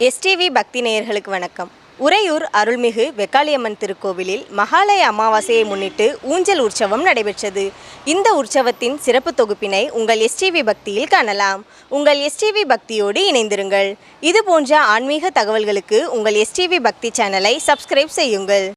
STV பக்தி நேயர்களுக்கு வணக்கம். உறையூர் அருள்மிகு வெக்காளியம்மன் திருக்கோவிலில் மகாலய அமாவாசையை முன்னிட்டு ஊஞ்சல் உற்சவம் நடைபெற்றது. இந்த உற்சவத்தின் சிறப்பு தொகுப்பினை உங்கள் எஸ்டிவி பக்தியில் காணலாம். உங்கள் எஸ்டிவி பக்தியோடு இணைந்திருங்கள். இது போன்ற ஆன்மீக தகவல்களுக்கு உங்கள் எஸ்டிவி பக்தி சேனலை சப்ஸ்கிரைப் செய்யுங்கள்.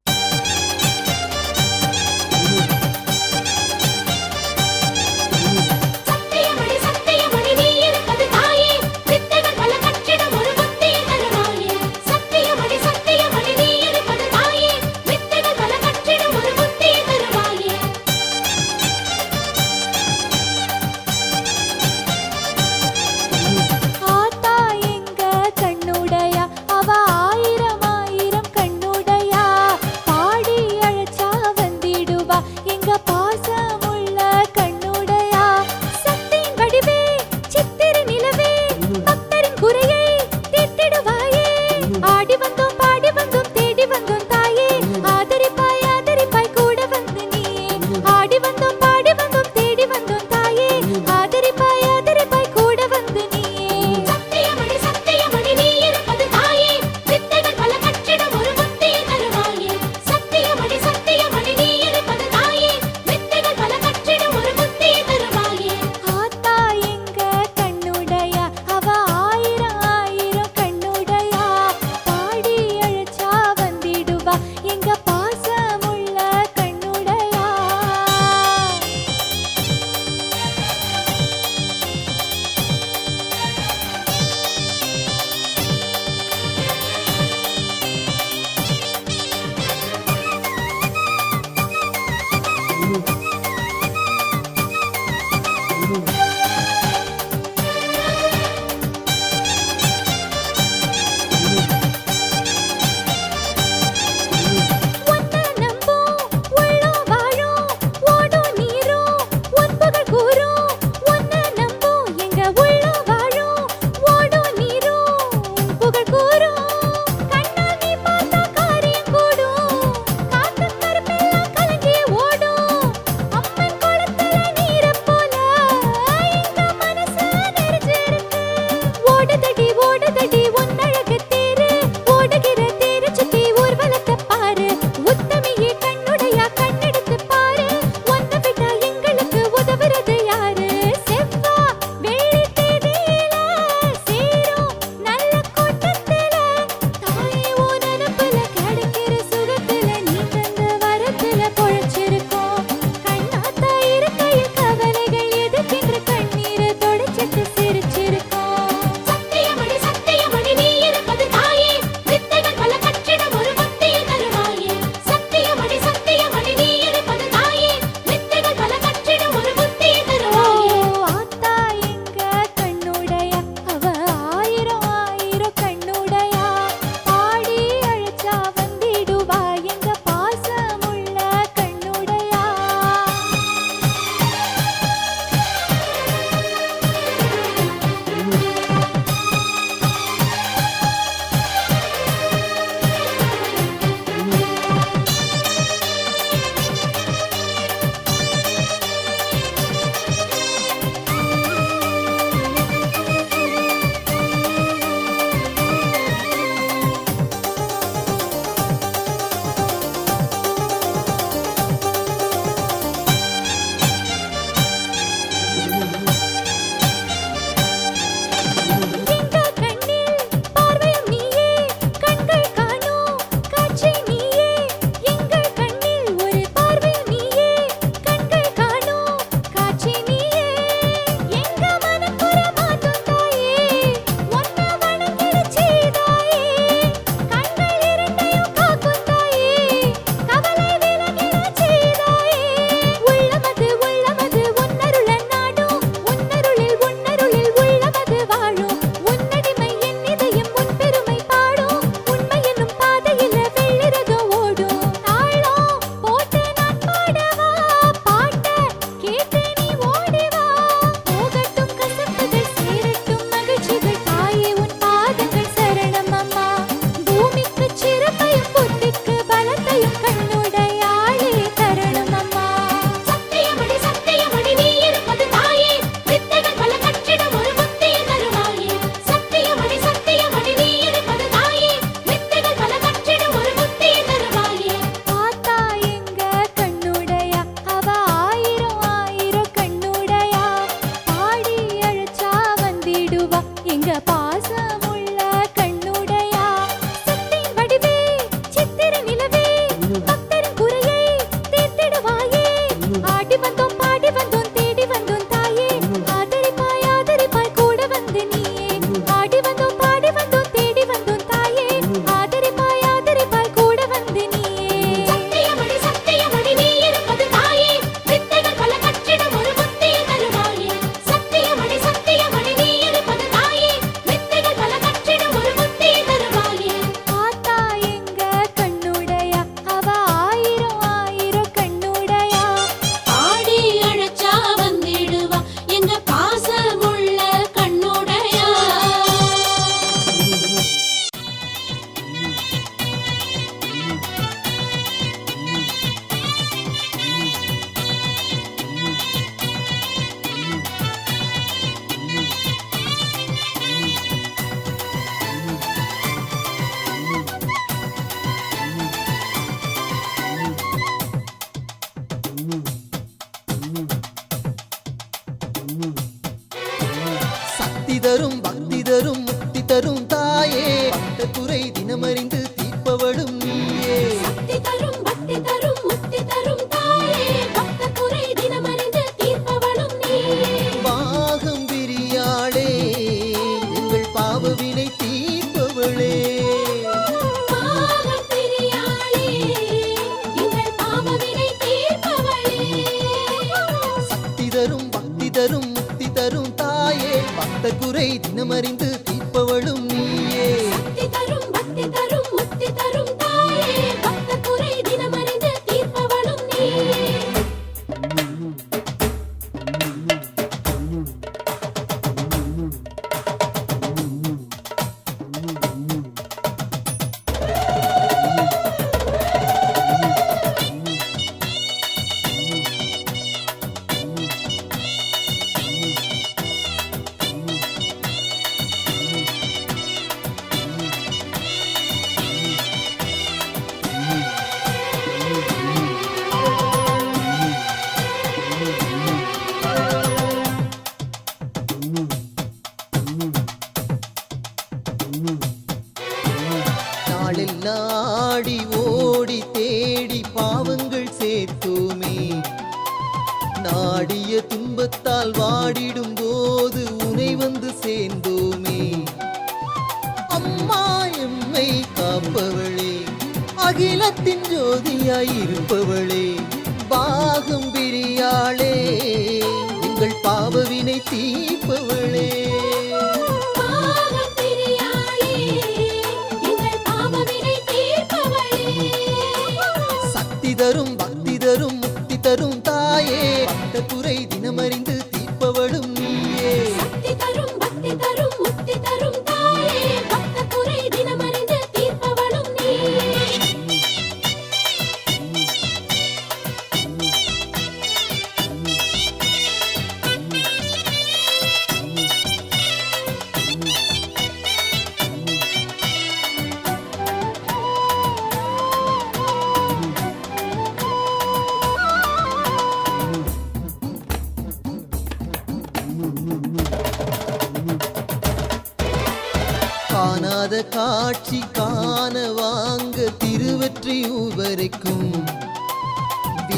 தரும் பக்தி தரும் முக்தி தரும் தாயே. பக்த துறை தினமறிந்து ஆடி ஓடி தேடி பாவங்கள் சேர்த்தோமே. நாடிய துன்பத்தால் வாடிடும் போது உனை வந்து சேர்ந்தோமே. அம்மா எம்மை காப்பவளே அகிலத்தின் ஜோதியாய் பாகம் பிரியாளே.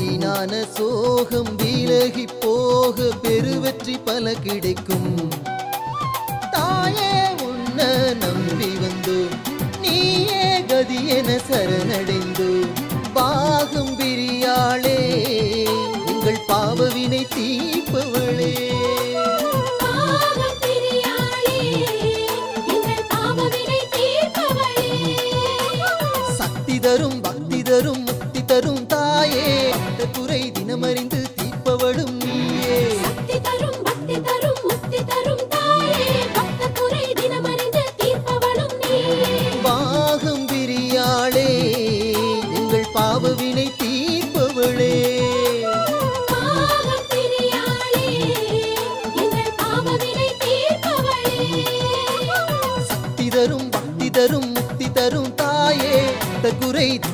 வீணான சோகம் விலகி போக பெருவெற்றி பல கிடைக்கும். தாயே உன்ன நம்பி வந்து நீயே கதி என சரணடைந்து பாகம் பிரியாளே. தரும் தாயே. அந்த துறை தினமறிந்து தீர்ப்பவளும் நீயே. தரும் தரும் தரும் தாயே.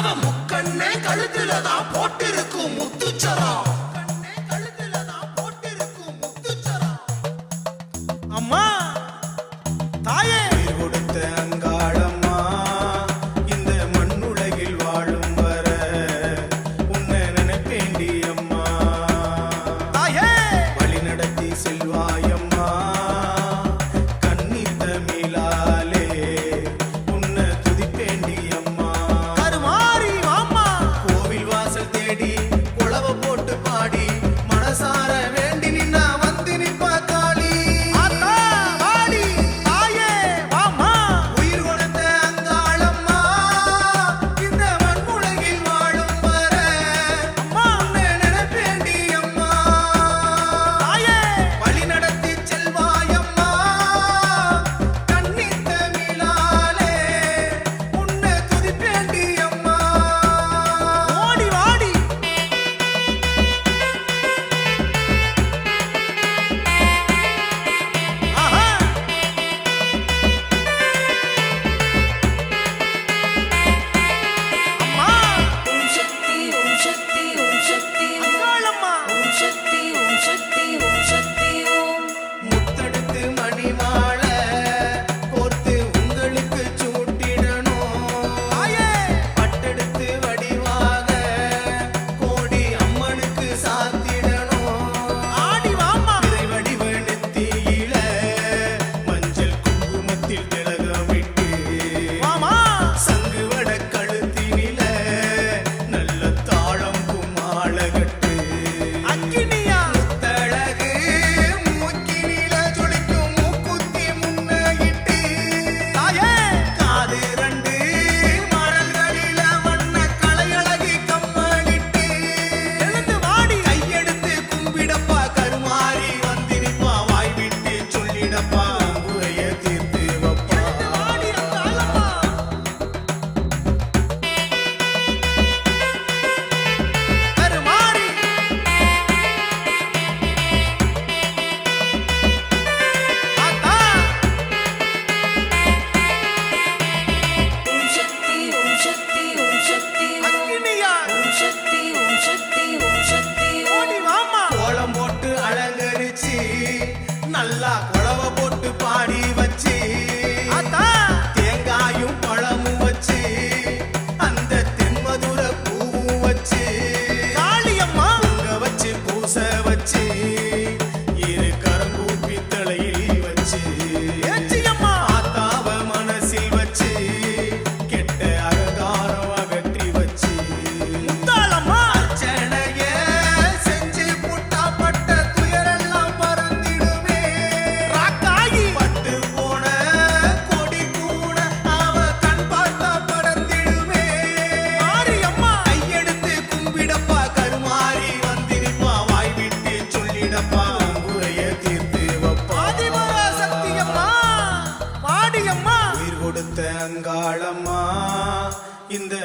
அவன் முக்கண்ணே கழுத்துல போட்டிருக்கும் முத்துச்சரம்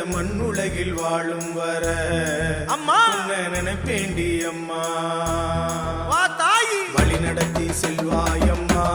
மண்ணுலகில் வாழும் வர அம்மா. நினைப்பேண்டி அம்மா. வா தாயி! வழி நடத்தி செல்வாயம்மா